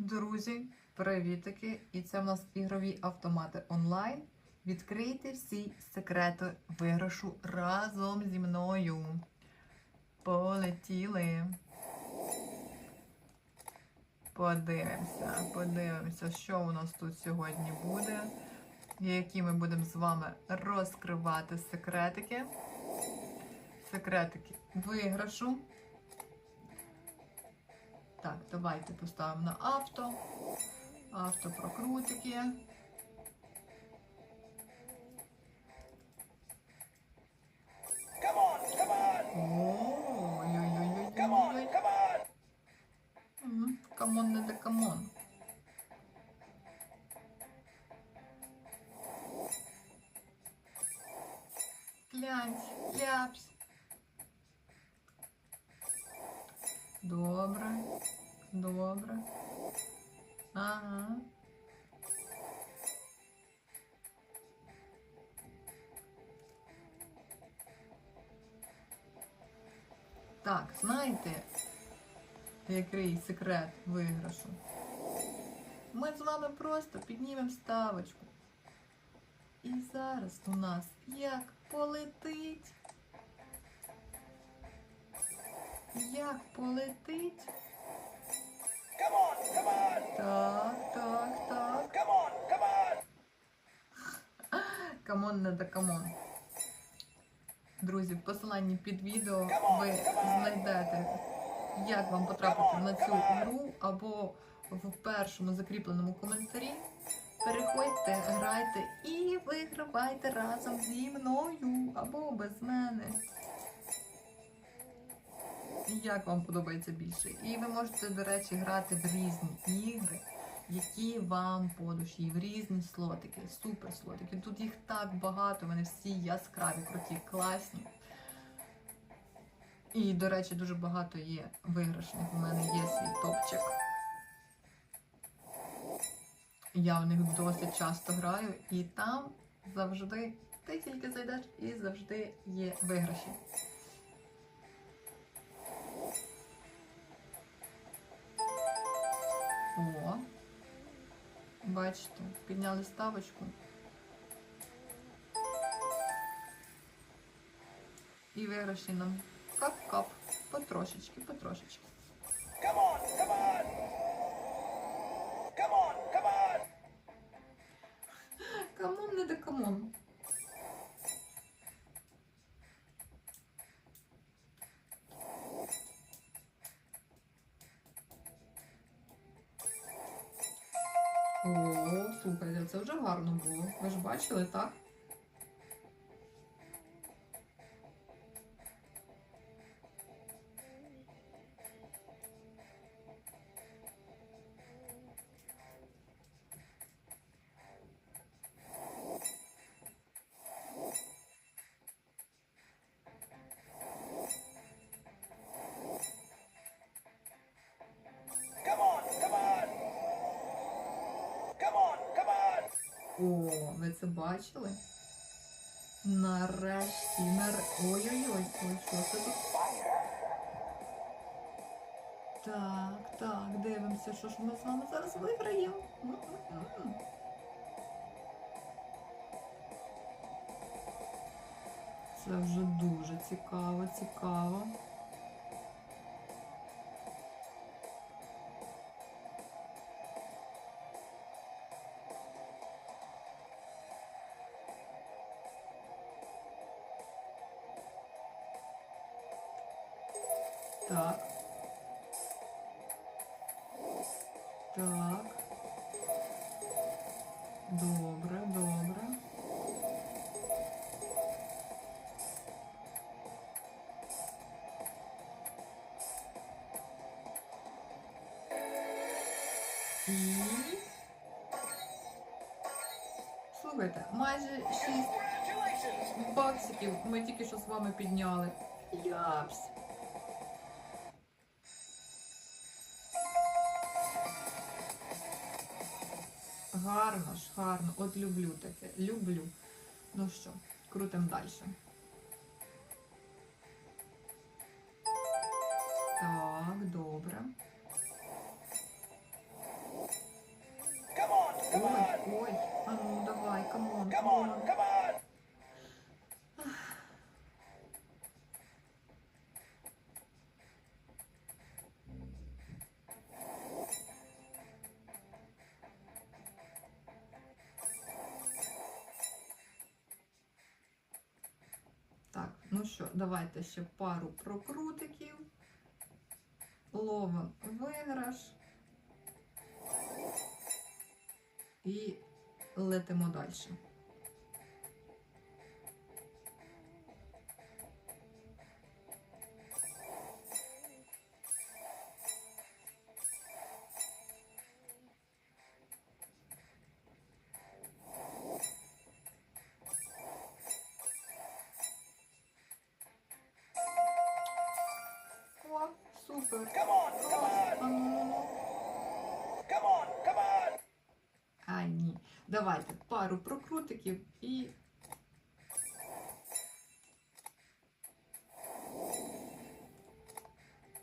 Друзі, привітики! І це в нас ігрові автомати онлайн. Відкрийте всі секрети виграшу разом зі мною. Полетіли. Подивимося, подивимося, що у нас тут сьогодні буде. Які ми будемо з вами розкривати секретики. Секретики виграшу. Так, давайте поставимо на авто. Come on. Камон, не де камон. Глянь, ляпсь. Добре, добре. Ага. Так, знаєте, який секрет виграшу? Ми з вами просто піднімемо ставочку. І зараз у нас як полетить. Як полетить? Не да камон. Друзі, в посиланні під відео ви знайдете, як вам потрапити на цю гру, або в першому закріпленому коментарі. Переходьте, грайте і вигравайте разом зі мною або без мене. Як вам подобається більше? І ви можете, до речі, грати в різні ігри, які вам по душі, в різні слотики, супер слотики. Тут їх так багато, вони всі яскраві, круті, класні. І, до речі, дуже багато є виграшних. У мене є свій топчик. Я в них досить часто граю, і там завжди ти тільки зайдеш і завжди є виграші. бачите, підняли ставочку. І виграші нам кап-кап, потрошечки, потрошечки. Come on, come on. Come on, come on. Камон, не де камон. О, слухайте, це вже гарно було. Ви ж бачили, так? О, ви це бачили? Нарешті, нар... Ой-ой-ой, ой, що це тут? Так, так, дивимося, що ж ми з вами зараз виграємо. Це вже дуже цікаво, цікаво. Так. Так. Добре, добре. І... Слухайте, майже 6 Congratulations. баксиків ми тільки що з вами підняли. Япсь. Гарно ж, гарно. От люблю таке. Люблю. Ну що, крутим далі. Так, добре. Так, ну що, давайте ще пару прокрутиків. Ловимо виграш. І летимо далі. А. Ні. Давайте пару прокрутиків і.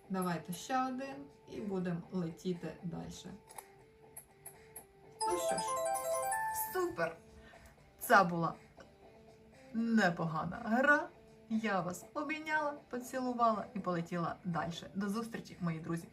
Давайте ще один і будемо летіти далі. Ну що ж, супер! Це була непогана гра. Я вас обійняла, поцілувала і полетіла далі. До зустрічі, мої друзі.